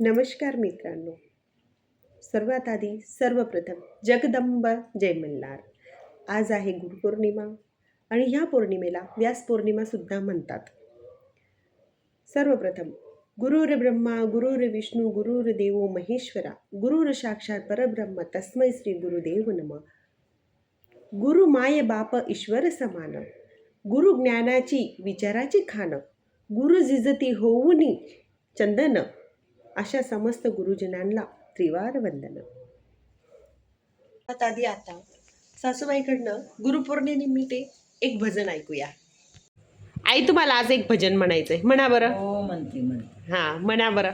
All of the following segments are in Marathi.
नमस्कार मित्रांनो. सर्वात आधी सर्वप्रथम जगदंब जय मल्हार. आज आहे गुरुपौर्णिमा आणि ह्या पौर्णिमेला व्यास पौर्णिमासुद्धा म्हणतात. सर्वप्रथम गुरुर ब्रह्मा गुरुर विष्णू गुरुर देवो महेश्वरा गुरुर साक्षात परब्रह्म तस्मै श्री गुरुदेव नम. गुरु माय बाप ईश्वर समान गुरु ज्ञानाची विचाराची खाण गुरु जिजती होऊनी चंदन अशा समस्त गुरुजनांना त्रिवार वंदन. आता आधी आता सासूबाईकडनं गुरुपौर्णिमेनिमित्त एक भजन ऐकूया. आई तुम्हाला आज एक भजन म्हणायचंय. म्हणा बरं. हो म्हणते म्हणते. हा म्हणा बरं.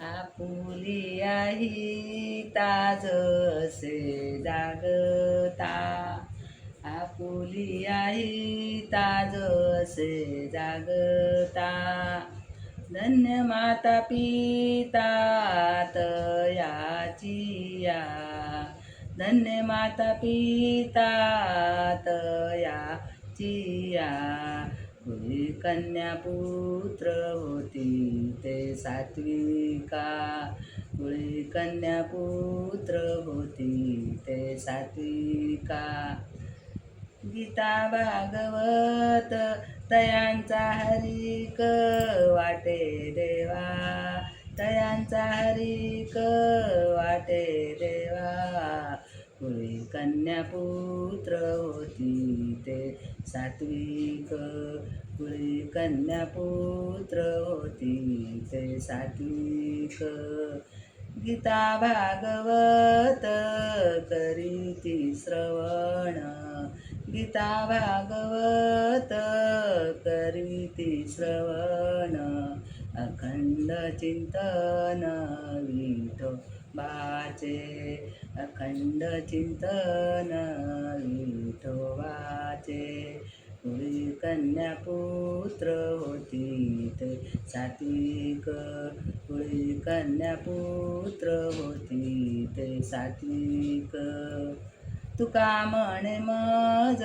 आपुली आई ताज असे जागता. आपुली आई ताज असे जागता. धन्य माता पिता तयाची धन्य माता पिता तया चिया। कुळी कन्या पुत्र होती ते सात्विका। कुळी कन्या पुत्र होती ते सात्विका। गीता भागवत तयांचा हरिक वाटे देवा. तयांचा हरिक वाटे देवा. कुळी कन्यापुत्र होती ते. सात्विक कुळी कन्यापुत्र होती ते. सात्विक गीता भागवत करीती श्रवण. गीता भागवत करीती श्रवण अखंड चिंतन विठो बाचे अखंड चिंतन विठोबाचे कुळी कन्या पुत्र होती ते सात्विक कुळी कन्या पुत्र होती ते सात्विक। तुका म्हण मज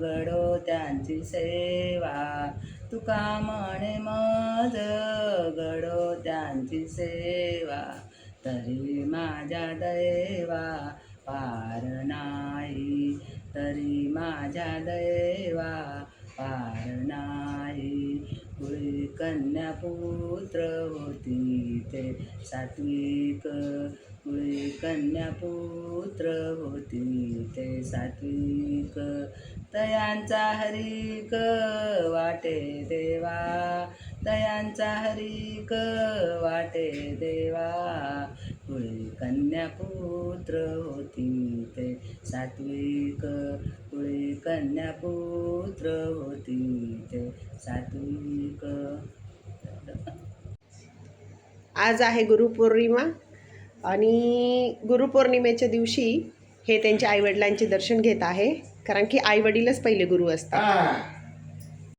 घडो त्यांची सेवा. तुका म्हण मज घडो त्यांची सेवा. तरी माझ्या दैवा पार नाही तरी माझ्या दैवा कन्या पुत्र होती ते. सात्विक कुळी कन्या पुत्र होती ते. सात्विक तयांचा हरिक वाटे देवा. तयांचा हरिक वाटे देवा. कुळी कन्या पुत्र होती ते. सात्विक कुळी कन्या पुत्र होती ते. सात्विक आज आहे गुरुपौर्णिमा आणि गुरुपौर्णिमेच्या दिवशी हे त्यांच्या आईवडिलांचे दर्शन घेत आहे. कारण की आईवडीलच पहिले गुरु असतात.